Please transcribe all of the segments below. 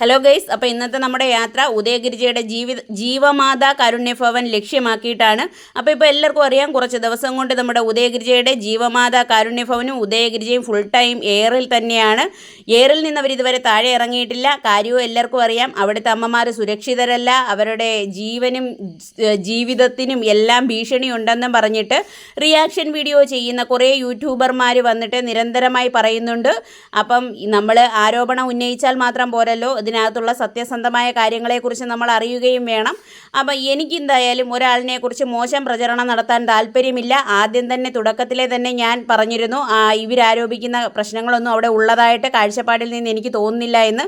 Hello guys അപ്പോൾ ഇന്നത്തെ നമ്മുടെ യാത്ര ഉദയഗിരിജയുടെ ജീവിത ജീവമാതാ കാരുണ്യഭവൻ ലക്ഷ്യമാക്കിയിട്ടാണ്. അപ്പോൾ ഇപ്പോൾ എല്ലാവർക്കും അറിയാം കുറച്ച് ദിവസം കൊണ്ട് നമ്മുടെ ഉദയഗിരിജയുടെ ജീവമാതാ കാരുണ്യഭവനും ഉദയഗിരിജയും ഫുൾ ടൈം എയറിൽ തന്നെയാണ്. എയറിൽ നിന്ന് അവർ ഇതുവരെ താഴെ ഇറങ്ങിയിട്ടില്ല. കാര്യവും എല്ലാവർക്കും അറിയാം. അവിടുത്തെ അമ്മമാർ സുരക്ഷിതരല്ല. അവരുടെ ജീവനും ജീവിതത്തിനും എല്ലാം ഭീഷണി ഉണ്ടെന്നും പറഞ്ഞിട്ട് റിയാക്ഷൻ വീഡിയോ ചെയ്യുന്ന കുറേ യൂട്യൂബർമാർ വന്നിട്ട് നിരന്തരമായി പറയുന്നുണ്ട്. അപ്പം നമ്മൾ ആരോപണം ഉന്നയിച്ചാൽ മാത്രം പോരല്ലോ. ഇതിനകത്തുള്ള സത്യസന്ധമായ കാര്യങ്ങളെക്കുറിച്ച് നമ്മൾ അറിയുകയും വേണം. അപ്പം എനിക്കെന്തായാലും ഒരാളിനെ കുറിച്ച് മോശം പ്രചരണം നടത്താൻ താല്പര്യമില്ല. ആദ്യം തന്നെ തുടക്കത്തിലെ തന്നെ ഞാൻ പറഞ്ഞിരുന്നു. ഇവരാരോപിക്കുന്ന പ്രശ്നങ്ങളൊന്നും അവിടെ ഉള്ളതായിട്ട് കാഴ്ചപ്പാടിൽ നിന്ന് എനിക്ക് തോന്നുന്നില്ല എന്ന്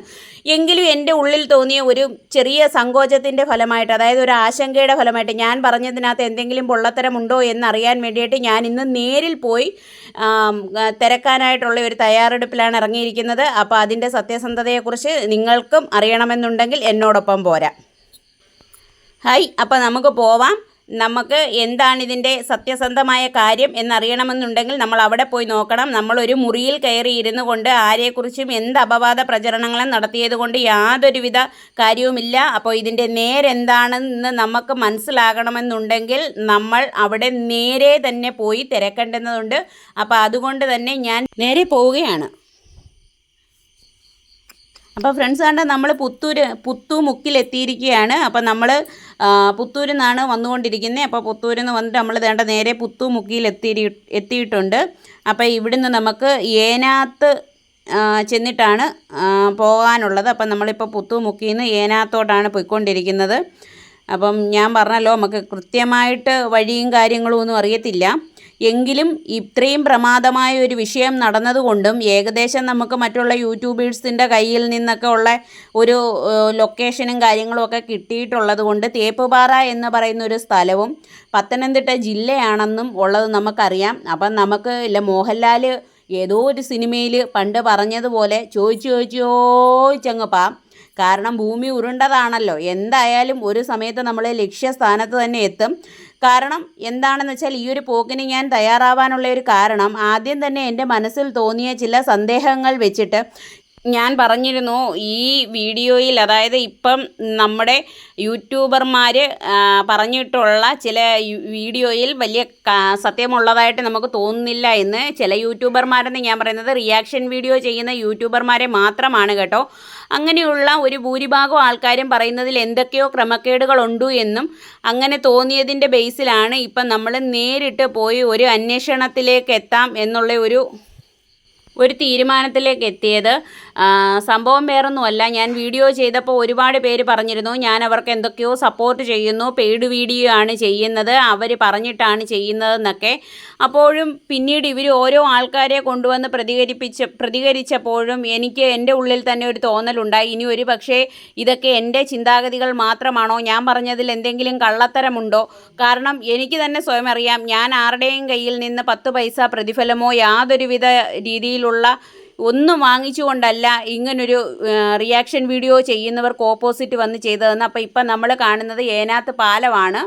എങ്കിലും എന്റെ ഉള്ളിൽ തോന്നിയ ഒരു ചെറിയ സങ്കോചത്തിന്റെ ഫലമായിട്ട് അതായത് ഒരു ആശങ്കയുടെ ഫലമായിട്ട് ഞാൻ പറഞ്ഞതിനകത്ത് എന്തെങ്കിലും പൊള്ളത്തരമുണ്ടോ എന്നറിയാൻ വേണ്ടിയിട്ട് ഞാൻ ഇന്ന് നേരിൽ പോയി തിരക്കാനായിട്ടുള്ള ഒരു തയ്യാറെടുപ്പിലാണ് ഇറങ്ങിയിരിക്കുന്നത്. അപ്പോൾ അതിന്റെ സത്യസന്ധതയെക്കുറിച്ച് നിങ്ങൾക്കും അറിയണമെന്നുണ്ടെങ്കിൽ എന്നോടൊപ്പം പോരാ. ഹായ് അപ്പോൾ നമുക്ക് പോവാം. നമുക്ക് എന്താണ് ഇതിന്റെ സത്യസന്ധമായ കാര്യം എന്നറിയണമെന്നുണ്ടെങ്കിൽ നമ്മൾ അവിടെ പോയി നോക്കണം. നമ്മളൊരു മുറിയിൽ കയറി ഇരുന്നു കൊണ്ട് ആരെക്കുറിച്ചും എന്ത് അപവാദ പ്രചരണങ്ങളും നടത്തിയത് കൊണ്ട് യാതൊരുവിധ കാര്യവുമില്ല. അപ്പോൾ ഇതിന്റെ നേരെന്താണെന്ന് നമുക്ക് മനസ്സിലാകണമെന്നുണ്ടെങ്കിൽ നമ്മൾ അവിടെ നേരെ തന്നെ പോയി തിരക്കേണ്ടതുണ്ട് അപ്പോൾ അതുകൊണ്ട് തന്നെ ഞാൻ നേരെ പോവുകയാണ്. അപ്പോൾ ഫ്രണ്ട്സ് കണ്ട നമ്മൾ പുത്തൂര് പുത്തു മുക്കിലെത്തിയിരിക്കുകയാണ് അപ്പോൾ നമ്മൾ പുത്തൂരിൽ നിന്നാണ് വന്നുകൊണ്ടിരിക്കുന്നത് അപ്പോൾ പുത്തൂരിൽ നിന്ന് വന്നിട്ട് നമ്മൾ വേണ്ട നേരെ പുത്തു മുക്കിയിൽ എത്തി എത്തിയിട്ടുണ്ട്. അപ്പോൾ ഇവിടുന്ന് നമുക്ക് ഏനാത്ത് ചെന്നിട്ടാണ് പോകാനുള്ളത്. അപ്പം നമ്മളിപ്പോൾ പുത്തു മുക്കിയിൽ നിന്ന് ഏനാത്തോട്ടാണ് പോയിക്കൊണ്ടിരിക്കുന്നത്. അപ്പം ഞാൻ പറഞ്ഞല്ലോ നമുക്ക് കൃത്യമായിട്ട് വഴിയും കാര്യങ്ങളും ഒന്നും അറിയത്തില്ല. എങ്കിലും ഇത്രയും പ്രമാദമായ ഒരു വിഷയം നടന്നതുകൊണ്ടും ഏകദേശം നമുക്ക് മറ്റുള്ള യൂട്യൂബേഴ്സിന്റെ കയ്യിൽ നിന്നൊക്കെ ഉള്ള ഒരു ലൊക്കേഷനും കാര്യങ്ങളും ഒക്കെ കിട്ടിയിട്ടുള്ളത് കൊണ്ട് തേപ്പുപാറ എന്ന് പറയുന്ന ഒരു സ്ഥലവും പത്തനംതിട്ട ജില്ലയാണെന്നും ഉള്ളത് നമുക്കറിയാം. അപ്പം നമുക്ക് ഇല്ല മോഹൻലാൽ ഏതോ ഒരു സിനിമയിൽ പണ്ട് പറഞ്ഞതുപോലെ ചോദിച്ചു ചോദിച്ചു ചോദിച്ചങ്ങ് പാം. കാരണം ഭൂമി ഉരുണ്ടതാണല്ലോ. എന്തായാലും ഒരു സമയത്ത് നമ്മൾ ലക്ഷ്യസ്ഥാനത്ത് തന്നെ എത്തും. കാരണം എന്താണെന്ന് വെച്ചാൽ ഈ ഒരു പോക്കിന് ഞാൻ തയ്യാറാവാനുള്ള ഒരു കാരണം ആദ്യം തന്നെ എന്റെ മനസ്സിൽ തോന്നിയ ചില സന്ദേഹങ്ങൾ വെച്ചിട്ട് ഞാൻ പറഞ്ഞിരുന്നു ഈ വീഡിയോയിൽ അതായത് ഇപ്പം നമ്മുടെ യൂട്യൂബർമാർ പറഞ്ഞിട്ടുള്ള ചില വീഡിയോയിൽ വലിയ സത്യമുള്ളതായിട്ട് നമുക്ക് തോന്നുന്നില്ല എന്ന് ചില യൂട്യൂബർമാരെന്ന് ഞാൻ പറയുന്നത് റിയാക്ഷൻ വീഡിയോ ചെയ്യുന്ന യൂട്യൂബർമാരെ മാത്രമാണ് കേട്ടോ. അങ്ങനെയുള്ള ഒരു ഭൂരിഭാഗം ആൾക്കാരും പറയുന്നതിൽ എന്തൊക്കെയോ ക്രമക്കേടുകളുണ്ട് എന്നും അങ്ങനെ തോന്നിയതിന്റെ ബേസിലാണ് ഇപ്പം നമ്മൾ നേരിട്ട് പോയി ഒരു അന്വേഷണത്തിലേക്ക് എത്താം എന്നുള്ള ഒരു ഒരു തീരുമാനത്തിലേക്ക് എത്തിയത്. സംഭവം വേറൊന്നുമല്ല. ഞാൻ വീഡിയോ ചെയ്തപ്പോൾ ഒരുപാട് പേര് പറഞ്ഞിരുന്നു ഞാൻ അവർക്ക് എന്തൊക്കെയോ സപ്പോർട്ട് ചെയ്യുന്നു പെയ്ഡ് വീഡിയോ ആണ് ചെയ്യുന്നത് അവർ പറഞ്ഞിട്ടാണ് ചെയ്യുന്നതെന്നൊക്കെ. അപ്പോഴും പിന്നീട് ഇവർ ഓരോ ആൾക്കാരെ കൊണ്ടുവന്ന് പ്രതികരിപ്പിച്ച പ്രതികരിച്ചപ്പോഴും എനിക്ക് എന്റെ ഉള്ളിൽ തന്നെ ഒരു തോന്നലുണ്ടായി. ഇനി ഒരു പക്ഷേ ഇതൊക്കെ എന്റെ ചിന്താഗതികൾ മാത്രമാണോ? ഞാൻ പറഞ്ഞതിൽ എന്തെങ്കിലും കള്ളത്തരമുണ്ടോ? കാരണം എനിക്ക് തന്നെ സ്വയം അറിയാം ഞാൻ ആരുടെയും കയ്യിൽ നിന്ന് പത്ത് പൈസ പ്രതിഫലമോ യാതൊരുവിധ രീതിയിലുള്ള ഒന്നും വാങ്ങിച്ചുകൊണ്ടല്ല ഇങ്ങനൊരു റിയാക്ഷൻ വീഡിയോ ചെയ്യുന്നവർക്ക് ഓപ്പോസിറ്റ് വന്ന് ചെയ്തതെന്ന്. അപ്പോൾ ഇപ്പം നമ്മൾ കാണുന്നത് ഏനാത്ത് പാലമാണ്.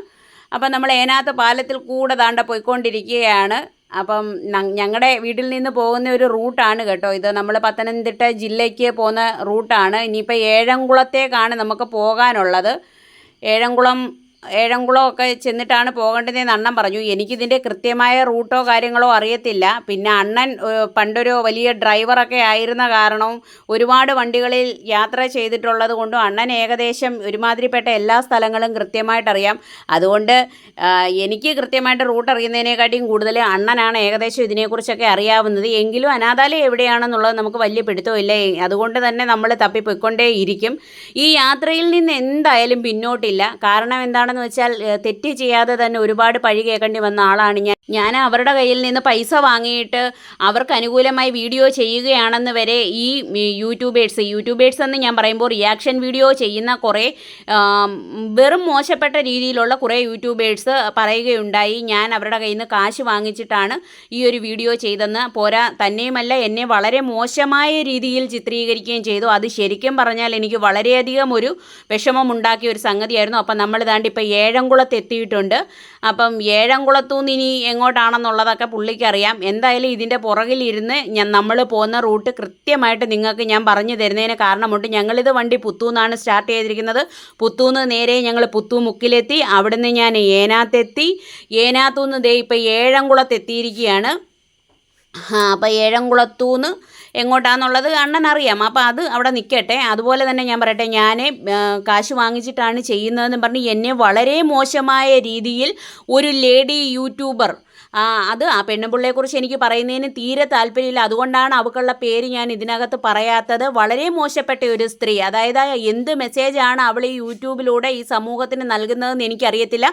അപ്പം നമ്മൾ ഏനാത്ത് പാലത്തിൽ കൂടെ താണ്ട പോയിക്കൊണ്ടിരിക്കുകയാണ്. അപ്പം ഞങ്ങളുടെ വീട്ടിൽ നിന്ന് പോകുന്ന ഒരു റൂട്ടാണ് കേട്ടോ ഇത്. നമ്മൾ പത്തനംതിട്ട ജില്ലയ്ക്ക് പോകുന്ന റൂട്ടാണ്. ഇനിയിപ്പോൾ ഏഴംകുളത്തേക്കാണ് നമുക്ക് പോകാനുള്ളത്. ഏഴംകുളം ഏഴംകുളം ഒക്കെ ചെന്നിട്ടാണ് പോകേണ്ടതെന്ന് അണ്ണൻ പറഞ്ഞു. എനിക്കിതിന്റെ കൃത്യമായ റൂട്ടോ കാര്യങ്ങളോ അറിയത്തില്ല. പിന്നെ അണ്ണൻ പണ്ടൊരു വലിയ ഡ്രൈവറൊക്കെ ആയിരുന്ന കാരണവും ഒരുപാട് വണ്ടികളിൽ യാത്ര ചെയ്തിട്ടുള്ളത് കൊണ്ടും അണ്ണൻ ഏകദേശം ഒരുമാതിരിപ്പെട്ട എല്ലാ സ്ഥലങ്ങളും കൃത്യമായിട്ടറിയാം. അതുകൊണ്ട് എനിക്ക് കൃത്യമായിട്ട് റൂട്ട് അറിയുന്നതിനെക്കാട്ടിയും കൂടുതൽ അണ്ണനാണ് ഏകദേശം ഇതിനെക്കുറിച്ചൊക്കെ അറിയാവുന്നത്. എങ്കിലും അനാഥാലയം എവിടെയാണെന്നുള്ളത് നമുക്ക് വലിയ പിടുത്തമില്ല അതുകൊണ്ട് തന്നെ നമ്മൾ തപ്പിപ്പോയിക്കൊണ്ടേ ഇരിക്കും ഈ യാത്രയിൽ നിന്ന് എന്തായാലും പിന്നോട്ടില്ല. കാരണം എന്താണെന്ന് വെച്ചാൽ തെറ്റ് ചെയ്യാതെ തന്നെ ഒരുപാട് പഴി കേൾക്കേണ്ടി വന്ന ആളാണ് ഞാൻ. ഞാൻ അവരുടെ കയ്യിൽ നിന്ന് പൈസ വാങ്ങിയിട്ട് അവർക്ക് അനുകൂലമായി വീഡിയോ ചെയ്യുകയാണെന്ന് വരെ ഈ യൂട്യൂബേഴ്സ് യൂട്യൂബേഴ്സ് എന്ന് ഞാൻ പറയുമ്പോൾ റിയാക്ഷൻ വീഡിയോ ചെയ്യുന്ന കുറേ വെറും മോശപ്പെട്ട രീതിയിലുള്ള കുറേ യൂട്യൂബേഴ്സ് പറയുകയുണ്ടായി. ഞാൻ അവരുടെ കയ്യിൽ നിന്ന് കാശ് വാങ്ങിച്ചിട്ടാണ് ഈ ഒരു വീഡിയോ ചെയ്തെന്ന് പോരാ തന്നെയുമല്ല എന്നെ വളരെ മോശമായ രീതിയിൽ ചിത്രീകരിക്കുകയും ചെയ്തു. അത് ശരിക്കും പറഞ്ഞാൽ എനിക്ക് വളരെയധികം ഒരു വിഷമമുണ്ടാക്കിയ ഒരു സംഗതിയായിരുന്നു. അപ്പം നമ്മൾ ഇതാണ്ട് ഇപ്പം നമ്മളിപ്പോൾ ഏഴംകുളത്ത് എത്തിയിട്ടുണ്ട്. അപ്പം ഏഴംകുളത്തു നിന്ന് ഇനി എങ്ങോട്ടാണെന്നുള്ളതൊക്കെ പുള്ളിക്കറിയാം. എന്തായാലും ഇതിന്റെ പുറകിലിരുന്ന് ഞാൻ നമ്മൾ പോകുന്ന റൂട്ട് കൃത്യമായിട്ട് നിങ്ങൾക്ക് ഞാൻ പറഞ്ഞു തരുന്നതിന് കാരണമുണ്ട്. ഞങ്ങളിത് വണ്ടി പുത്തൂന്നാണ് സ്റ്റാർട്ട് ചെയ്തിരിക്കുന്നത്. പുത്തൂന്ന് നേരെ ഞങ്ങൾ പുത്തു മുക്കിലെത്തി. അവിടുന്ന് ഞാൻ ഏനാത്തെത്തി. ഏനാത്തുനിന്ന് ദേ ഇപ്പോൾ ഏഴംകുളത്ത് എത്തിയിരിക്കുകയാണ് ആ അപ്പോൾ ഏഴംകുളത്തൂന്ന് എങ്ങോട്ടാന്നുള്ളത് അണ്ണൻ അറിയാം അപ്പോൾ അത് അവിടെ നിൽക്കട്ടെ അതുപോലെ തന്നെ ഞാൻ പറയട്ടെ ഞാൻ കാശ് വാങ്ങിച്ചിട്ടാണ് ചെയ്യുന്നതെന്ന് പറഞ്ഞ് എന്നെ വളരെ മോശമായ രീതിയിൽ ഒരു ലേഡി യൂട്യൂബർ അത് ആ പെണ്ണുപിള്ളയെക്കുറിച്ച് എനിക്ക് പറയുന്നതിന് തീരെ താല്പര്യമില്ല. അതുകൊണ്ടാണ് അവൾക്കുള്ള പേര് ഞാൻ ഇതിനകത്ത് പറയാത്തത്. വളരെ മോശപ്പെട്ട ഒരു സ്ത്രീ. അതായത് എന്ത് മെസ്സേജാണ് അവൾ ഈ യൂട്യൂബിലൂടെ ഈ സമൂഹത്തിന് നൽകുന്നതെന്ന് എനിക്കറിയത്തില്ല.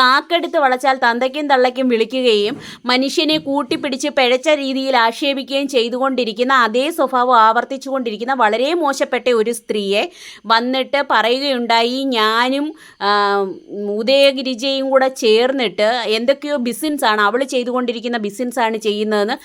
നാക്കെടുത്ത് വളച്ചാൽ തന്തയ്ക്കും തള്ളയ്ക്കും വിളിക്കുകയും മനുഷ്യനെ കൂട്ടിപ്പിടിച്ച് പിഴച്ച രീതിയിൽ ആക്ഷേപിക്കുകയും ചെയ്തുകൊണ്ടിരിക്കുന്ന അതേ സ്വഭാവം ആവർത്തിച്ചുകൊണ്ടിരിക്കുന്ന വളരെ മോശപ്പെട്ട ഒരു സ്ത്രീയെ വന്നിട്ട് പറയുകയുണ്ടായി. ഞാനും ഉദയഗിരിജയും കൂടെ ചേർന്നിട്ട് എന്തൊക്കെയോ ബിസിനസ്സാണ്. അവൾ ചെയ്തുകൊണ്ടിരിക്കുന്ന ബിസിനസ്സാണ് ചെയ്യുന്നതെന്ന്.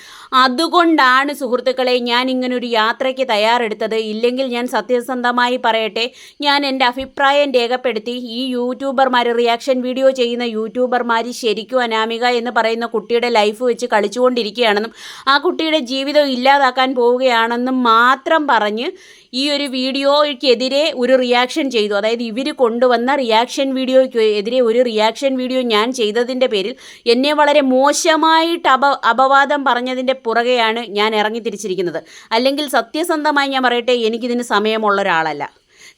അതുകൊണ്ടാണ് സുഹൃത്തുക്കളെ ഞാൻ ഇങ്ങനൊരു യാത്രയ്ക്ക് തയ്യാറെടുത്തത്. ഇല്ലെങ്കിൽ ഞാൻ സത്യസന്ധമായി പറയട്ടെ ഞാൻ എന്റെ അഭിപ്രായം രേഖപ്പെടുത്തി. ഈ യൂട്യൂബർമാർ റിയാക്ഷൻ വീഡിയോ ചെയ്യുന്ന യൂട്യൂബർമാർ ശരിക്കും അനാമിക എന്ന് പറയുന്ന കുട്ടിയുടെ ലൈഫ് വെച്ച് കളിച്ചുകൊണ്ടിരിക്കുകയാണെന്നും ആ കുട്ടിയുടെ ജീവിതം ഇല്ലാതാക്കാൻ പോവുകയാണെന്നും മാത്രം പറഞ്ഞ് ഈ ഒരു വീഡിയോയ്ക്കെതിരെ ഒരു റിയാക്ഷൻ ചെയ്തു. അതായത് ഇവർ കൊണ്ടുവന്ന റിയാക്ഷൻ വീഡിയോയ്ക്ക് എതിരെ ഒരു റിയാക്ഷൻ വീഡിയോ ഞാൻ ചെയ്തതിന്റെ പേരിൽ എന്നെ വളരെ മോശമായിട്ട് അപ അപവാദം പറഞ്ഞതിന്റെ പുറകെയാണ് ഞാൻ ഇറങ്ങി തിരിച്ചിരിക്കുന്നത്. അല്ലെങ്കിൽ സത്യസന്ധമായി ഞാൻ പറയട്ടെ എനിക്കിതിന് സമയമുള്ള ഒരാളല്ല.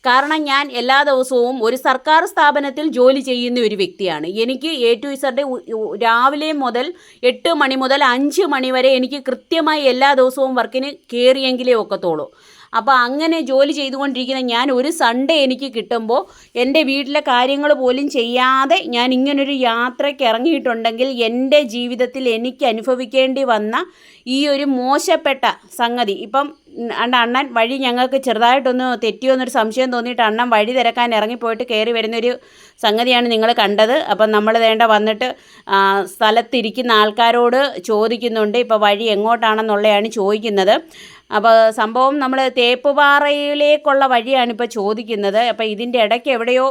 കാരണം ഞാൻ എല്ലാ ദിവസവും ഒരു സർക്കാർ സ്ഥാപനത്തിൽ ജോലി ചെയ്യുന്ന ഒരു വ്യക്തിയാണ്. എനിക്ക് എ ടു ഇസറുടെ രാവിലെ മുതൽ എട്ട് മണി മുതൽ അഞ്ച് മണി വരെ എനിക്ക് കൃത്യമായി എല്ലാ ദിവസവും വർക്കിന് കയറിയെങ്കിലേ ഒക്കത്തുള്ളൂ. അപ്പോൾ അങ്ങനെ ജോലി ചെയ്തുകൊണ്ടിരിക്കുന്ന ഞാൻ ഒരു സൺഡേ എനിക്ക് കിട്ടുമ്പോൾ എന്റെ വീട്ടിലെ കാര്യങ്ങൾ പോലും ചെയ്യാതെ ഞാൻ ഇങ്ങനൊരു യാത്രയ്ക്ക് ഇറങ്ങിയിട്ടുണ്ടെങ്കിൽ എന്റെ ജീവിതത്തിൽ എനിക്ക് അനുഭവിക്കേണ്ടി വന്ന ഈ ഒരു മോശപ്പെട്ട സംഗതി. ഇപ്പം അണ്ട അണ്ണൻ വഴി ഞങ്ങൾക്ക് ചെറുതായിട്ടൊന്ന് തെറ്റിയോ എന്നൊരു സംശയം തോന്നിയിട്ട് അണ്ണൻ വഴി തിരക്കാൻ ഇറങ്ങിപ്പോയിട്ട് കയറി വരുന്നൊരു സംഗതിയാണ് നിങ്ങൾ കണ്ടത്. അപ്പം നമ്മൾ വേണ്ട വന്നിട്ട് സ്ഥലത്തിരിക്കുന്ന ആൾക്കാരോട് ചോദിക്കുന്നുണ്ട്. ഇപ്പോൾ വഴി എങ്ങോട്ടാണെന്നുള്ളതാണ് ചോദിക്കുന്നത്. അപ്പോൾ സംഭവം നമ്മൾ തേപ്പുപാറയിലേക്കുള്ള വഴിയാണ് ഇപ്പോൾ ചോദിക്കുന്നത്. അപ്പോൾ ഇതിന്റെ ഇടയ്ക്ക് എവിടെയോ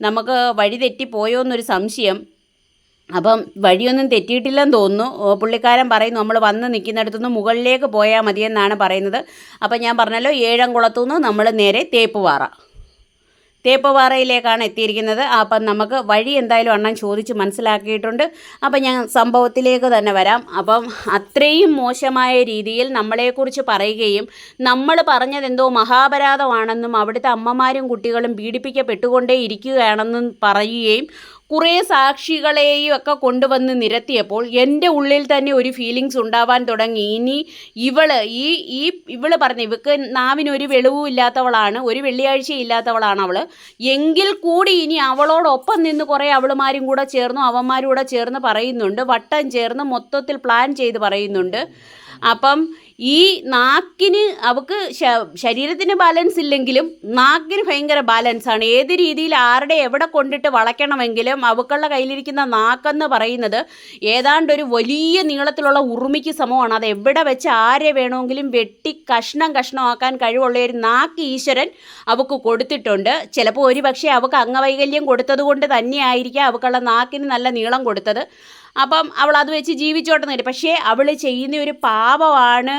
നമുക്ക് വഴി തെറ്റിപ്പോയോ എന്നൊരു സംശയം. അപ്പം വഴിയൊന്നും തെറ്റിയിട്ടില്ലെന്ന് തോന്നുന്നു. പുള്ളിക്കാരൻ പറയുന്നു നമ്മൾ വന്ന് നിൽക്കുന്നിടത്തുനിന്ന് മുകളിലേക്ക് പോയാൽ മതിയെന്നാണ് പറയുന്നത്. അപ്പം ഞാൻ പറഞ്ഞല്ലോ ഏഴംകുളത്തുനിന്ന് നമ്മൾ നേരെ തേപ്പുപാറ. തേപ്പുപാറയിലേക്കാണ് എത്തിയിരിക്കുന്നത്. അപ്പം നമുക്ക് വഴി എന്തായാലും അണ്ണൻ ചോദിച്ച് മനസ്സിലാക്കിയിട്ടുണ്ട്. അപ്പം ഞാൻ സംഭവത്തിലേക്ക് തന്നെ വരാം. അപ്പം അത്രയും മോശമായ രീതിയിൽ നമ്മളെക്കുറിച്ച് പറയുകയും നമ്മൾ പറഞ്ഞതെന്തോ മഹാപരാധമാണെന്നും അവിടുത്തെ അമ്മമാരും കുട്ടികളും പീഡിപ്പിക്കപ്പെട്ടുകൊണ്ടേ ഇരിക്കുകയാണെന്നും പറയുകയും കുറേ സാക്ഷികളെയും ഒക്കെ കൊണ്ടുവന്ന് നിരത്തിയപ്പോൾ എന്റെ ഉള്ളിൽ തന്നെ ഒരു ഫീലിങ്സ് ഉണ്ടാവാൻ തുടങ്ങി. ഇനി ഇവൾ ഈ ഈ ഇവൾ പറഞ്ഞു ഇവക്ക് നാവിനൊരു വെളിവും ഇല്ലാത്തവളാണ് ഒരു വെള്ളിയാഴ്ച ഇല്ലാത്തവളാണ് അവൾ. എങ്കിൽ കൂടി ഇനി അവളോടൊപ്പം നിന്ന് കുറേ അവളുമാരും കൂടെ ചേർന്നു അവന്മാരും കൂടെ ചേർന്ന് പറയുന്നുണ്ട് വട്ടം ചേർന്ന് മൊത്തത്തിൽ പ്ലാൻ ചെയ്ത് പറയുന്നുണ്ട്. അപ്പം ഈ നാക്കിന് അവക്ക് ശരീരത്തിന് ബാലൻസ് ഇല്ലെങ്കിലും നാക്കിന് ഭയങ്കര ബാലൻസ് ആണ്. ഏത് രീതിയിൽ ആരുടെ എവിടെ കൊണ്ടിട്ട് വളയ്ക്കണമെങ്കിലും അവക്കുള്ള കയ്യിലിരിക്കുന്ന നാക്കെന്ന് പറയുന്നത് ഏതാണ്ട് ഒരു വലിയ നീളത്തിലുള്ള ഉറുമിക്ക് സമമാണ്. അത് എവിടെ വെച്ച് ആരെ വേണമെങ്കിലും വെട്ടി കഷ്ണം കഷ്ണമാക്കാൻ കഴിവുള്ള ഒരു നാക്ക് ഈശ്വരൻ അവക്ക് കൊടുത്തിട്ടുണ്ട്. ചിലപ്പോൾ ഒരു പക്ഷേ അവക്ക് അംഗവൈകല്യം കൊടുത്തത് കൊണ്ട് തന്നെയായിരിക്കാം അവക്കുള്ള നാക്കിന് നല്ല നീളം കൊടുത്തത്. അപ്പം അവൾ അത് വെച്ച് ജീവിച്ചോട്ടെ നേടി പക്ഷേ അവൾ ചെയ്യുന്ന ഒരു പാപമാണ്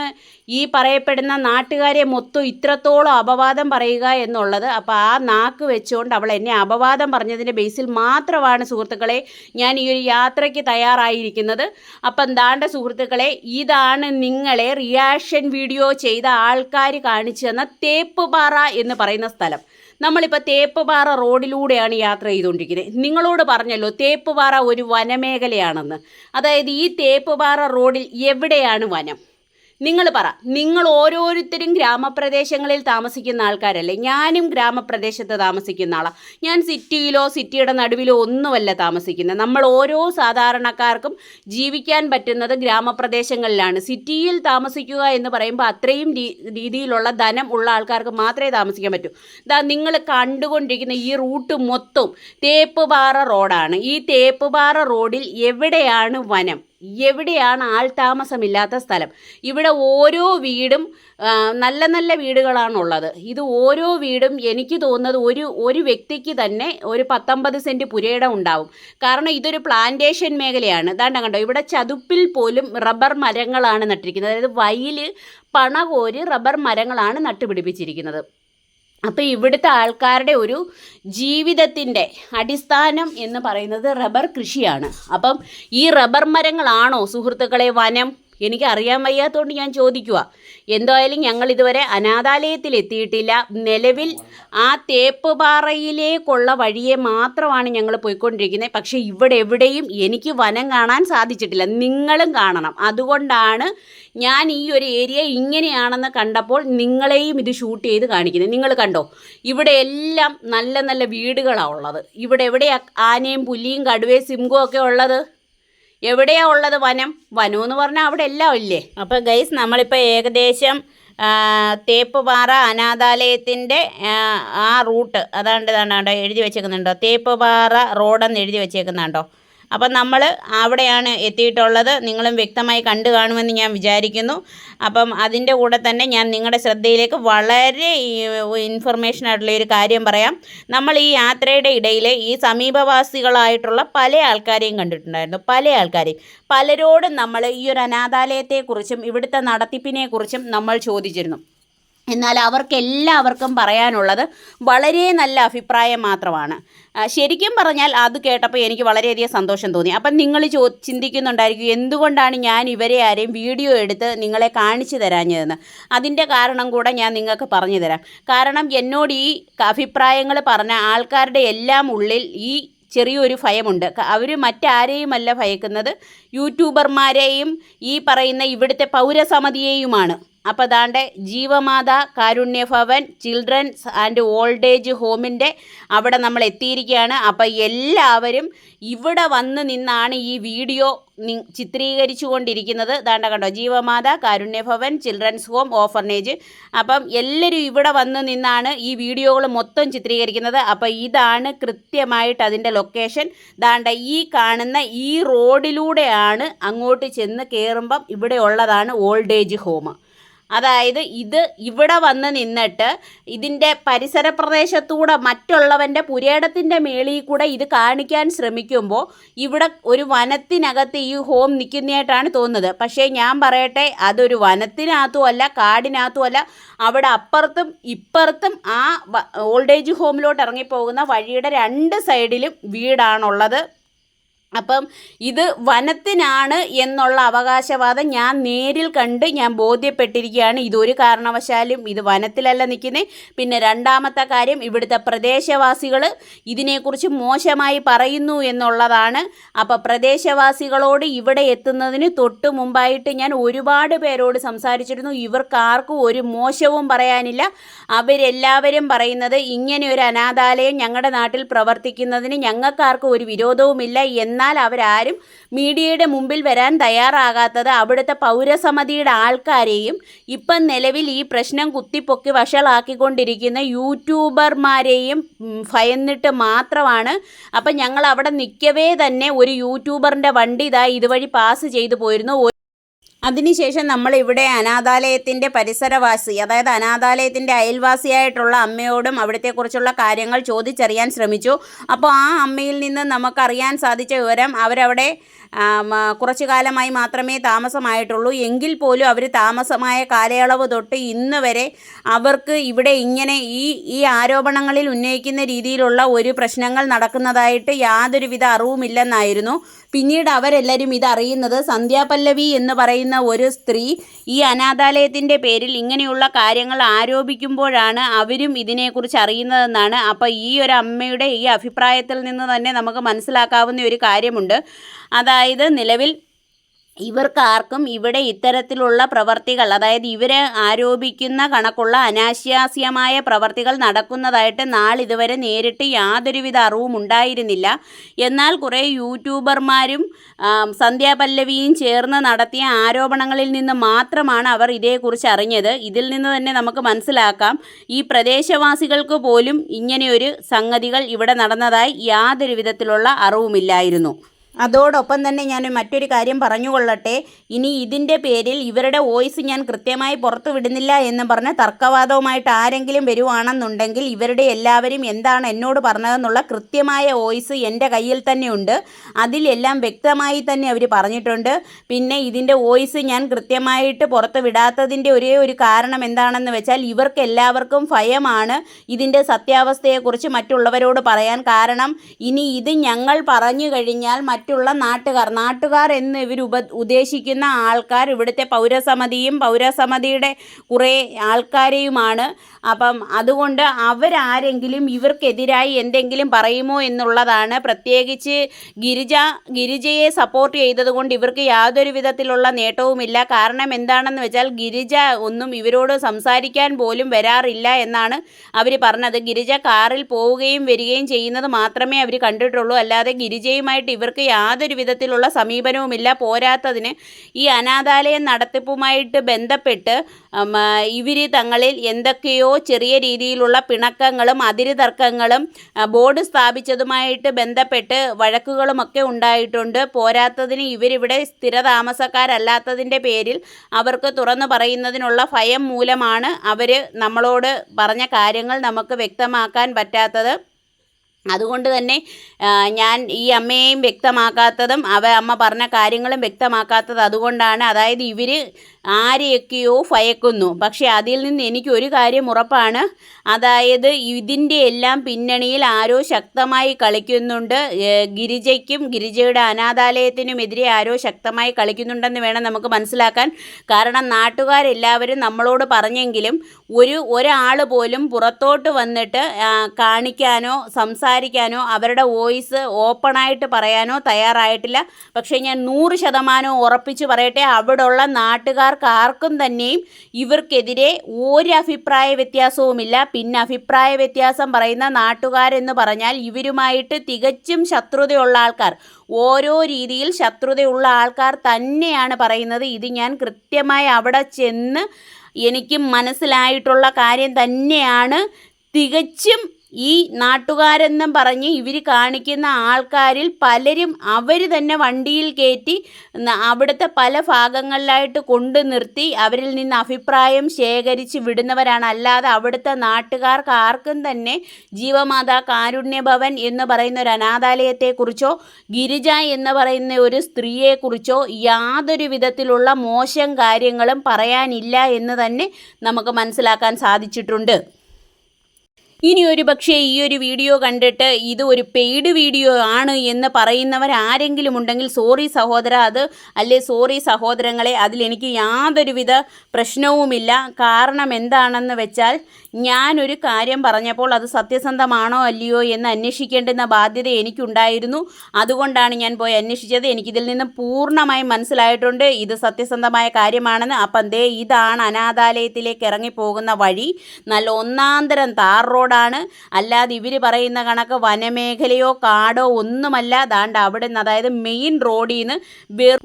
ഈ പറയപ്പെടുന്ന നാട്ടുകാരെ മൊത്തം ഇത്രത്തോളം അപവാദം പറയുക എന്നുള്ളത്. അപ്പോൾ ആ നാക്ക് വെച്ചുകൊണ്ട് അവൾ എന്നെ അപവാദം പറഞ്ഞതിന്റെ ബേസിൽ മാത്രമാണ് സുഹൃത്തുക്കളെ ഞാൻ ഈ ഒരു യാത്രയ്ക്ക് തയ്യാറായിരിക്കുന്നത്. അപ്പം ദാണ്ട സുഹൃത്തുക്കളെ ഇതാണ് നിങ്ങളെ റിയാക്ഷൻ വീഡിയോ ചെയ്ത ആൾക്കാർ കാണിച്ചു തന്ന തേപ്പുപാറ എന്ന് പറയുന്ന സ്ഥലം. നമ്മളിപ്പോൾ തേപ്പുപാറ റോഡിലൂടെയാണ് യാത്ര ചെയ്തുകൊണ്ടിരിക്കുന്നത്. നിങ്ങളോട് പറഞ്ഞല്ലോ തേപ്പുപാറ ഒരു വനമേഖലയാണെന്ന്. അതായത് ഈ തേപ്പുപാറ റോഡിൽ എവിടെയാണ് വനം? നിങ്ങൾ പറ നിങ്ങൾ ഓരോരുത്തരും ഗ്രാമപ്രദേശങ്ങളിൽ താമസിക്കുന്ന ആൾക്കാരല്ലേ? ഞാനും ഗ്രാമപ്രദേശത്ത് താമസിക്കുന്ന ആളാണ് ഞാൻ സിറ്റിയിലോ സിറ്റിയുടെ നടുവിലോ ഒന്നുമല്ല താമസിക്കുന്നത് നമ്മൾ ഓരോ സാധാരണക്കാർക്കും ജീവിക്കാൻ പറ്റുന്നത് ഗ്രാമപ്രദേശങ്ങളിലാണ്. സിറ്റിയിൽ താമസിക്കുക എന്ന് പറയുമ്പോൾ അത്രയും രീതിയിലുള്ള ധനം ഉള്ള ആൾക്കാർക്ക് മാത്രമേ താമസിക്കാൻ പറ്റൂ. ഇതാ നിങ്ങൾ കണ്ടുകൊണ്ടിരിക്കുന്ന ഈ റൂട്ട് മൊത്തം തേപ്പുപാറ റോഡാണ്. ഈ തേപ്പുപാറ റോഡിൽ എവിടെയാണ് വനം? എവിടെയാണ് ആൾ താമസമില്ലാത്ത സ്ഥലം? ഇവിടെ ഓരോ വീടും നല്ല നല്ല വീടുകളാണുള്ളത്. ഇത് ഓരോ വീടും എനിക്ക് തോന്നുന്നത് ഒരു ഒരു വ്യക്തിക്ക് തന്നെ ഒരു പത്തൊമ്പത് സെന്റ് പുരയിടം ഉണ്ടാവും. കാരണം ഇതൊരു പ്ലാന്റേഷൻ മേഖലയാണ്. ദാണ്ട കണ്ടോ? ഇവിടെ ചതുപ്പിൽ പോലും റബ്ബർ മരങ്ങളാണ് നട്ടിരിക്കുന്നത്. അതായത് വയൽ പണകോരി റബ്ബർ മരങ്ങളാണ് നട്ടുപിടിപ്പിച്ചിരിക്കുന്നത്. അപ്പോൾ ഇവിടുത്തെ ആൾക്കാരുടെ ഒരു ജീവിതത്തിന്റെ അടിസ്ഥാനം എന്ന് പറയുന്നത് റബ്ബർ കൃഷിയാണ്. അപ്പം ഈ റബ്ബർ മരങ്ങളാണോ സുഹൃത്തുക്കളെ വനം എനിക്ക് അറിയാൻ വയ്യാത്തതുകൊണ്ട് ഞാൻ ചോദിക്കുക എന്തായാലും ഞങ്ങൾ ഇതുവരെ അനാഥാലയത്തിൽ എത്തിയിട്ടില്ല നിലവിൽ ആ തേപ്പ് പാറയിലേക്കുള്ള വഴിയെ മാത്രമാണ് ഞങ്ങൾ പോയിക്കൊണ്ടിരിക്കുന്നത്. പക്ഷേ ഇവിടെ എവിടെയും എനിക്ക് വനം കാണാൻ സാധിച്ചിട്ടില്ല. നിങ്ങളും കാണണം. അതുകൊണ്ടാണ് ഞാൻ ഈ ഒരു ഏരിയ ഇങ്ങനെയാണെന്ന് കണ്ടപ്പോൾ നിങ്ങളെയും ഇത് ഷൂട്ട് ചെയ്ത് കാണിക്കുന്നത്. നിങ്ങൾ കണ്ടോ? ഇവിടെ എല്ലാം നല്ല നല്ല വീടുകളാണ് ഉള്ളത്. ഇവിടെ എവിടെയാണ് ആനയും പുലിയും കടുവയും സിംഗും ഒക്കെ ഉള്ളത്? എവിടെയാ ഉള്ളത് വനം? വനം എന്ന് പറഞ്ഞാൽ അവിടെ എല്ലാം ഇല്ലേ? അപ്പോൾ ഗൈസ് നമ്മളിപ്പോൾ ഏകദേശം തേപ്പുപാറ അനാഥാലയത്തിന്റെ ആ, റൂട്ട് അതാണ്ട് ഇതാണ്ടോ എഴുതി വെച്ചേക്കുന്നുണ്ടോ? തേപ്പുപാറ റോഡെന്ന് എഴുതി വെച്ചേക്കുന്നുണ്ടോ? അപ്പം നമ്മൾ അവിടെയാണ് എത്തിയിട്ടുള്ളത്. നിങ്ങളും വ്യക്തമായി കണ്ടു കാണുമെന്ന് ഞാൻ വിചാരിക്കുന്നു. അപ്പം അതിന്റെ കൂടെ തന്നെ ഞാൻ നിങ്ങളുടെ ശ്രദ്ധയിലേക്ക് വളരെ ഇൻഫർമേഷൻ ആയിട്ടുള്ള ഒരു കാര്യം പറയാം. നമ്മൾ ഈ യാത്രയുടെ ഇടയിൽ ഈ സമീപവാസികളായിട്ടുള്ള പല ആൾക്കാരെയും കണ്ടിട്ടുണ്ടായിരുന്നു. പല ആൾക്കാരെയും. പലരോടും നമ്മൾ ഈ ഒരു അനാഥാലയത്തെക്കുറിച്ചും ഇവിടുത്തെ നടത്തിപ്പിനെക്കുറിച്ചും നമ്മൾ ചോദിച്ചിരുന്നു. എന്നാൽ അവർക്കെല്ലാവർക്കും പറയാനുള്ളത് വളരെ നല്ല അഭിപ്രായം മാത്രമാണ്. ശരിക്കും പറഞ്ഞാൽ അത് കേട്ടപ്പോൾ എനിക്ക് വളരെയധികം സന്തോഷം തോന്നി. അപ്പം നിങ്ങൾ ചോ ചിന്തിക്കുന്നുണ്ടായിരിക്കും എന്തുകൊണ്ടാണ് ഞാൻ ഇവരെ ആരെയും വീഡിയോ എടുത്ത് നിങ്ങളെ കാണിച്ചു തരാഞ്ഞതെന്ന്. അതിന്റെ കാരണം കൂടെ ഞാൻ നിങ്ങൾക്ക് പറഞ്ഞു തരാം. കാരണം എന്നോട് ഈ അഭിപ്രായങ്ങൾ പറഞ്ഞ ആൾക്കാരുടെ എല്ലാം ഉള്ളിൽ ഈ ചെറിയൊരു ഭയമുണ്ട്. അവർ മറ്റാരെയുമല്ല ഭയക്കുന്നത്. യൂട്യൂബർമാരെയും ഈ പറയുന്ന ഇവിടുത്തെ പൗരസമിതിയെയുമാണ്. അപ്പോൾ ദാണ്ടെ Jeevamatha Karunya Bhavan children's and old age ഹോമിന്റെ അവിടെ നമ്മൾ എത്തിയിരിക്കുകയാണ് അപ്പോൾ എല്ലാവരും ഇവിടെ വന്ന് നിന്നാണ് ഈ വീഡിയോ ചിത്രീകരിച്ചു കൊണ്ടിരിക്കുന്നത് ദാണ്ട കണ്ടോ? Jeevamatha Karunyabhavan children's home orphanage. അപ്പം എല്ലാവരും ഇവിടെ വന്ന് നിന്നാണ് ഈ വീഡിയോകൾ മൊത്തം ചിത്രീകരിക്കുന്നത്. അപ്പോൾ ഇതാണ് കൃത്യമായിട്ട് അതിന്റെ ലൊക്കേഷൻ. ദാണ്ട ഈ കാണുന്ന ഈ റോഡിലൂടെയാണ് അങ്ങോട്ട് ചെന്ന് കയറുമ്പം ഇവിടെ ഉള്ളതാണ് ഓൾഡ് ഏജ് ഹോം. അതായത് ഇത് ഇവിടെ വന്ന് നിന്നിട്ട് ഇതിന്റെ പരിസര പ്രദേശത്തൂടെ മറ്റുള്ളവന്റെ പുരേടത്തിന്റെ മേളിൽ കൂടെ ഇത് കാണിക്കാൻ ശ്രമിക്കുമ്പോൾ ഇവിടെ ഒരു വനത്തിനകത്ത് ഈ ഹോം നിൽക്കുന്നതായിട്ടാണ് തോന്നുന്നത്. പക്ഷേ ഞാൻ പറയട്ടെ അതൊരു വനത്തിനകത്തും അല്ല കാടിനകത്തും അല്ല. അവിടെ അപ്പുറത്തും ഇപ്പുറത്തും ആ ഓൾഡ് ഏജ് ഹോമിലോട്ട് ഇറങ്ങിപ്പോകുന്ന വഴിയുടെ രണ്ട് സൈഡിലും വീടാണുള്ളത്. അപ്പം ഇത് വനത്തിനാണ് എന്നുള്ള അവകാശവാദം ഞാൻ നേരിൽ കണ്ട് ഞാൻ ബോധ്യപ്പെട്ടിരിക്കുകയാണ്. ഇതൊരു കാരണവശാലും ഇത് വനത്തിലല്ല നിൽക്കുന്നത് പിന്നെ രണ്ടാമത്തെ കാര്യം ഇവിടുത്തെ പ്രദേശവാസികൾ ഇതിനെക്കുറിച്ച് മോശമായി പറയുന്നു എന്നുള്ളതാണ്. അപ്പോൾ പ്രദേശവാസികളോട് ഇവിടെ എത്തുന്നതിന് തൊട്ട് മുമ്പായിട്ട് ഞാൻ ഒരുപാട് പേരോട് സംസാരിച്ചിരുന്നു. ഇവർക്ക് ആർക്കും ഒരു മോശവും പറയാനില്ല. അവരെല്ലാവരും പറയുന്നത് ഇങ്ങനെ ഒരു അനാഥാലയം ഞങ്ങളുടെ നാട്ടിൽ പ്രവർത്തിക്കുന്നതിന് ഞങ്ങൾക്കാർക്കും ഒരു വിരോധവുമില്ല. എന്നാൽ അവരാരും മീഡിയയുടെ മുമ്പിൽ വരാൻ തയ്യാറാകാത്തത് അവിടുത്തെ പൗരസമിതിയുടെ ആൾക്കാരെയും ഇപ്പം നിലവിൽ ഈ പ്രശ്നം കുത്തിപ്പൊക്കി വഷളാക്കിക്കൊണ്ടിരിക്കുന്ന യൂട്യൂബർമാരെയും ഭയന്നിട്ട് മാത്രമാണ്. അപ്പം ഞങ്ങൾ അവിടെ നിൽക്കവേ തന്നെ ഒരു യൂട്യൂബറിന്റെ വണ്ടി ഇതാ ഇതുവഴി പാസ് ചെയ്തു പോയിരുന്നു. അതിനുശേഷം നമ്മൾ ഇവിടെ അനാഥാലയത്തിന്റെ പരിസരവാസി അതായത് അനാഥാലയത്തിന്റെ അയൽവാസിയായിട്ടുള്ള അമ്മയോടും അവിടത്തെക്കുറിച്ചുള്ള കാര്യങ്ങൾ ചോദിച്ചറിയാൻ ശ്രമിച്ചു. അപ്പോൾ ആ അമ്മയിൽ നിന്ന് നമുക്കറിയാൻ സാധിച്ച വിവരം അവരവിടെ കുറച്ചു കാലമായി മാത്രമേ താമസമായിട്ടുള്ളൂ. എങ്കിൽ പോലും അവർ താമസമായ കാലയളവ് തൊട്ട് ഇന്ന് വരെ അവർക്ക് ഇവിടെ ഇങ്ങനെ ഈ ഈ ആരോപണങ്ങളിൽ ഉന്നയിക്കുന്ന രീതിയിലുള്ള ഒരു പ്രശ്നങ്ങൾ നടക്കുന്നതായിട്ട് യാതൊരുവിധ അറിവുമില്ലെന്നായിരുന്നു. പിന്നീട് അവരെല്ലാവരും ഇതറിയുന്നത് സന്ധ്യാപല്ലവി എന്ന് പറയുന്ന ഒരു സ്ത്രീ ഈ അനാഥാലയത്തിന്റെ പേരിൽ ഇങ്ങനെയുള്ള കാര്യങ്ങൾ ആരോപിക്കുമ്പോഴാണ് അവരും ഇതിനെക്കുറിച്ച് അറിയുന്നതെന്നാണ്. അപ്പോൾ ഈ ഒരു അമ്മയുടെ ഈ അഭിപ്രായത്തിൽ നിന്ന് തന്നെ നമുക്ക് മനസ്സിലാക്കാവുന്ന ഒരു കാര്യമുണ്ട്. അതായത് നിലവിൽ ഇവർക്കാർക്കും ഇവിടെ ഇത്തരത്തിലുള്ള പ്രവർത്തികൾ അതായത് ഇവരെ ആരോപിക്കുന്ന കണക്കുള്ള അനാശാസ്യമായ പ്രവർത്തികൾ നടക്കുന്നതായിട്ട് നാളിതുവരെ നേരിട്ട് യാതൊരുവിധ അറിവും ഉണ്ടായിരുന്നില്ല. എന്നാൽ കുറേ യൂട്യൂബർമാരും സന്ധ്യാപല്ലവിയും ചേർന്ന് നടത്തിയ ആരോപണങ്ങളിൽ നിന്ന് മാത്രമാണ് അവർ ഇതേക്കുറിച്ച് അറിഞ്ഞത്. ഇതിൽ നിന്ന് തന്നെ നമുക്ക് മനസ്സിലാക്കാം. ഈ പ്രദേശവാസികൾക്ക് പോലും ഇങ്ങനെയൊരു സംഗതികൾ ഇവിടെ നടന്നതായി യാതൊരു വിധത്തിലുള്ള അറിവുമില്ലായിരുന്നു. അതോടൊപ്പം തന്നെ ഞാൻ മറ്റൊരു കാര്യം പറഞ്ഞുകൊള്ളട്ടെ. ഇനി ഇതിന്റെ പേരിൽ ഇവരുടെ വോയിസ് ഞാൻ കൃത്യമായി പുറത്തു വിടുന്നില്ല എന്ന് പറഞ്ഞ് തർക്കവാദവുമായിട്ട് ആരെങ്കിലും വരുവാണെന്നുണ്ടെങ്കിൽ ഇവരുടെ എല്ലാവരും എന്താണ് എന്നോട് പറഞ്ഞതെന്നുള്ള കൃത്യമായ വോയിസ് എന്റെ കയ്യിൽ തന്നെ ഉണ്ട് അതിലെല്ലാം വ്യക്തമായി തന്നെ അവർ പറഞ്ഞിട്ടുണ്ട്. പിന്നെ ഇതിന്റെ വോയിസ് ഞാൻ കൃത്യമായിട്ട് പുറത്ത് വിടാത്തതിന്റെ ഒരേ ഒരു കാരണം എന്താണെന്ന് വെച്ചാൽ ഇവർക്ക് എല്ലാവർക്കും ഭയമാണ് ഇതിന്റെ സത്യാവസ്ഥയെക്കുറിച്ച് മറ്റുള്ളവരോട് പറയാൻ കാരണം ഇനി ഇത് ഞങ്ങൾ പറഞ്ഞു കഴിഞ്ഞാൽ മറ്റുള്ള നാട്ടുകാർ നാട്ടുകാർ എന്ന് ഇവർ ഉപ ഉദ്ദേശിക്കുന്ന ആൾക്കാർ ഇവിടുത്തെ പൗരസമിതിയും പൗരസമിതിയുടെ കുറേ ആൾക്കാരെയുമാണ്. അപ്പം അതുകൊണ്ട് അവരാരെങ്കിലും ഇവർക്കെതിരായി എന്തെങ്കിലും പറയുമോ എന്നുള്ളതാണ്. പ്രത്യേകിച്ച് ഗിരിജ ഗിരിജയെ സപ്പോർട്ട് ചെയ്തതുകൊണ്ട് ഇവർക്ക് യാതൊരു വിധത്തിലുള്ള നേട്ടവുമില്ല. കാരണം എന്താണെന്ന് വെച്ചാൽ ഗിരിജ ഒന്നും ഇവരോട് സംസാരിക്കാൻ പോലും വരാറില്ല എന്നാണ് അവർ പറഞ്ഞത്. ഗിരിജ കാറിൽ പോവുകയും വരികയും ചെയ്യുന്നത് മാത്രമേ അവർ കണ്ടിട്ടുള്ളൂ. അല്ലാതെ ഗിരിജയുമായിട്ട് ഇവർക്ക് യാതൊരു വിധത്തിലുള്ള സമീപനവുമില്ല. പോരാത്തതിന് ഈ അനാഥാലയം നടത്തിപ്പുമായിട്ട് ബന്ധപ്പെട്ട് ഇവർ തങ്ങളിൽ എന്തൊക്കെയോ ചെറിയ രീതിയിലുള്ള പിണക്കങ്ങളും അതിര് തർക്കങ്ങളും ബോർഡ് സ്ഥാപിച്ചതുമായിട്ട് ബന്ധപ്പെട്ട് വഴക്കുകളുമൊക്കെ ഉണ്ടായിട്ടുണ്ട്. പോരാത്തതിന് ഇവരിവിടെ സ്ഥിരതാമസക്കാരല്ലാത്തതിന്റെ പേരിൽ അവർക്ക് തുറന്നു പറയുന്നതിനുള്ള ഭയം മൂലമാണ് അവർ നമ്മളോട് പറഞ്ഞ കാര്യങ്ങൾ നമുക്ക് വ്യക്തമാക്കാൻ പറ്റാത്തത്. അതുകൊണ്ട് തന്നെ ഞാൻ ഈ അമ്മയെയും വ്യക്തമാക്കാത്തതും അവ അമ്മ പറഞ്ഞ കാര്യങ്ങളും വ്യക്തമാക്കാത്തത് അതുകൊണ്ടാണ്. അതായത് ഇവർ ആരെയൊക്കെയോ ഭയക്കുന്നു. പക്ഷേ അതിൽ നിന്ന് എനിക്ക് ഒരു കാര്യം ഉറപ്പാണ്. അതായത് ഇതിന്റെ എല്ലാം പിന്നണിയിൽ ആരോ ശക്തമായി കളിക്കുന്നുണ്ട്. ഗിരിജയ്ക്കും ഗിരിജയുടെ അനാഥാലയത്തിനുമെതിരെ ആരോ ശക്തമായി കളിക്കുന്നുണ്ടെന്ന് വേണം നമുക്ക് മനസ്സിലാക്കാൻ. കാരണം നാട്ടുകാരെല്ലാവരും നമ്മളോട് പറഞ്ഞെങ്കിലും ഒരു ഒരാൾ പോലും പുറത്തോട്ട് വന്നിട്ട് കാണിക്കാനോ സംസാരിക്കാനോ അവരുടെ വോയിസ് ഓപ്പണായിട്ട് പറയാനോ തയ്യാറായിട്ടില്ല. പക്ഷേ ഞാൻ നൂറ് ശതമാനവും ഉറപ്പിച്ച് പറയട്ടെ അവിടെയുള്ള നാട്ടുകാർക്ക് ആർക്കും തന്നെയും ഇവർക്കെതിരെ ഒരു അഭിപ്രായ വ്യത്യാസവുമില്ല. പിന്നെ അഭിപ്രായ വ്യത്യാസം പറയുന്ന നാട്ടുകാരെന്ന് പറഞ്ഞാൽ ഇവരുമായിട്ട് തികച്ചും ശത്രുതയുള്ള ആൾക്കാർ. ഓരോ രീതിയിൽ ശത്രുതയുള്ള ആൾക്കാർ തന്നെയാണ് പറയുന്നത്. ഇത് ഞാൻ കൃത്യമായി അവിടെ ചെന്ന് എനിക്ക് മനസ്സിലായിട്ടുള്ള കാര്യം തന്നെയാണ്. തികച്ചും ഈ നാട്ടുകാരെന്നും പറഞ്ഞ് ഇവർ കാണിക്കുന്ന ആൾക്കാരിൽ പലരും അവർ തന്നെ വണ്ടിയിൽ കയറ്റി അവിടുത്തെ പല ഭാഗങ്ങളിലായിട്ട് കൊണ്ടു നിർത്തി അവരിൽ നിന്ന് അഭിപ്രായം ശേഖരിച്ച് വിടുന്നവരാണ്. അല്ലാതെ അവിടുത്തെ നാട്ടുകാർക്ക് ആർക്കും തന്നെ ജീവമാതാ കാരുണ്യഭവൻ എന്ന് പറയുന്ന ഒരു അനാഥാലയത്തെക്കുറിച്ചോ ഗിരിജ എന്ന് പറയുന്ന ഒരു സ്ത്രീയെക്കുറിച്ചോ യാതൊരു വിധത്തിലുള്ള മോശം കാര്യങ്ങളും പറയാനില്ല എന്ന് തന്നെ നമുക്ക് മനസ്സിലാക്കാൻ സാധിച്ചിട്ടുണ്ട്. ഇനി ഒരു പക്ഷേ ഈ ഒരു വീഡിയോ കണ്ടിട്ട് ഇത് ഒരു പെയ്ഡ് വീഡിയോ ആണ് എന്ന് പറയുന്നവർ ആരെങ്കിലും ഉണ്ടെങ്കിൽ സോറി സഹോദര അത് അല്ലേ സോറി സഹോദരങ്ങളെ അതിലെനിക്ക് യാതൊരുവിധ പ്രശ്നവുമില്ല. കാരണം എന്താണെന്ന് വെച്ചാൽ ഞാനൊരു കാര്യം പറഞ്ഞപ്പോൾ അത് സത്യസന്ധമാണോ അല്ലയോ എന്ന് അന്വേഷിക്കേണ്ടുന്ന ബാധ്യത എനിക്കുണ്ടായിരുന്നു. അതുകൊണ്ടാണ് ഞാൻ പോയി അന്വേഷിച്ചത്. എനിക്കിതിൽ നിന്ന് പൂർണമായും മനസ്സിലായിട്ടുണ്ട്. ഇത് സത്യസന്ധമായ കാര്യമാണെന്ന്. അപ്പം ദേ ഇതാണ് അനാഥാലയത്തിലേക്ക് ഇറങ്ങിപ്പോകുന്ന വഴി. നല്ല ഒന്നാന്തരം താർ റോഡാണ് അല്ലാതെ ഇവർ പറയുന്ന കണക്ക് വനമേഖലയോ കാടോ ഒന്നുമല്ല. ദാണ്ട് അവിടെ നിന്ന് അതായത് മെയിൻ റോഡിൽ നിന്ന്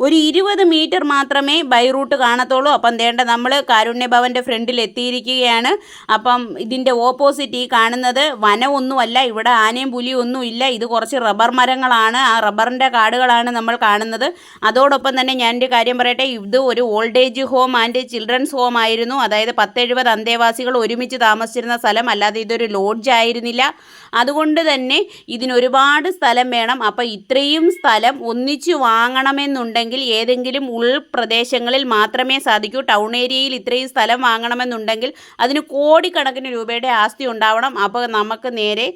ഒരു ഇരുപത് മീറ്റർ മാത്രമേ ബൈ റൂട്ട് കാണത്തുള്ളൂ. അപ്പം ദേണ്ട നമ്മൾ കാരുണ്യഭവന്റെ ഫ്രണ്ടിൽ എത്തിയിരിക്കുകയാണ്. അപ്പം ഇതിന്റെ ഓപ്പോസിറ്റ് ഈ കാണുന്നത് വനമൊന്നുമല്ല. ഇവിടെ ആനയും പുലിയും ഒന്നും ഇല്ല. ഇത് കുറച്ച് റബ്ബർ മരങ്ങളാണ്. ആ റബ്ബറിന്റെ കാടുകളാണ് നമ്മൾ കാണുന്നത്. അതോടൊപ്പം തന്നെ ഞാൻ ഒരു കാര്യം പറയട്ടെ. ഇത് ഒരു old age home and children's home ആയിരുന്നു. അതായത് പത്തെഴുപത് അന്തേവാസികൾ ഒരുമിച്ച് താമസിച്ചിരുന്ന സ്ഥലം. അല്ലാതെ ഇതൊരു ലോഡ്ജ് ആയിരുന്നില്ല അതുകൊണ്ട് തന്നെ ഇതിനൊരുപാട് സ്ഥലം വേണം. അപ്പോൾ ഇത്രയും സ്ഥലം ഒന്നിച്ചു വാങ്ങണമെന്നുണ്ടെങ്കിൽ ഏതെങ്കിലും ഉൾപ്രദേശങ്ങളിൽ മാത്രമേ സാധിക്കൂ. ടൗൺ ഏരിയയിൽ ഇത്രയും സ്ഥലം വാങ്ങണമെന്നുണ്ടെങ്കിൽ അതിന് കോടിക്കണക്കിന് രൂപയുടെ ആസ്തി ഉണ്ടാവണം. അപ്പോൾ നമുക്ക് നേരെ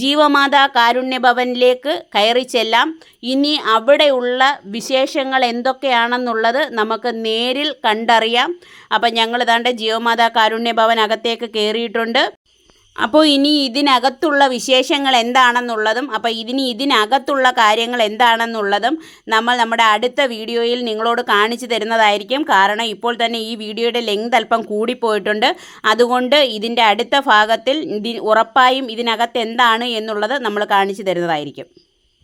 ജീവമാതാ കാരുണ്യ ഭവനിലേക്ക് കയറി ചെല്ലാം. ഇനി അവിടെയുള്ള വിശേഷങ്ങൾ എന്തൊക്കെയാണെന്നുള്ളത് നമുക്ക് നേരിൽ കണ്ടറിയാം. അപ്പം ഞങ്ങൾ ഇതാണ്ട് ജീവമാതാ കാരുണ്യ ഭവൻ അകത്തേക്ക് കയറിയിട്ടുണ്ട്. അപ്പോൾ ഇനി ഇതിനകത്തുള്ള വിശേഷങ്ങൾ എന്താണെന്നുള്ളതും അപ്പോൾ ഇതിനി ഇതിനകത്തുള്ള കാര്യങ്ങൾ എന്താണെന്നുള്ളതും നമ്മൾ നമ്മുടെ അടുത്ത വീഡിയോയിൽ നിങ്ങളോട് കാണിച്ചു തരുന്നതായിരിക്കും. കാരണം ഇപ്പോൾ തന്നെ ഈ വീഡിയോയുടെ ലെങ്ത് അല്പം കൂടിപ്പോയിട്ടുണ്ട്. അതുകൊണ്ട് ഇതിന്റെ അടുത്ത ഭാഗത്തിൽ ഉറപ്പായും ഇതിനകത്ത് എന്താണ് എന്നുള്ളത് നമ്മൾ കാണിച്ചു തരുന്നതായിരിക്കും.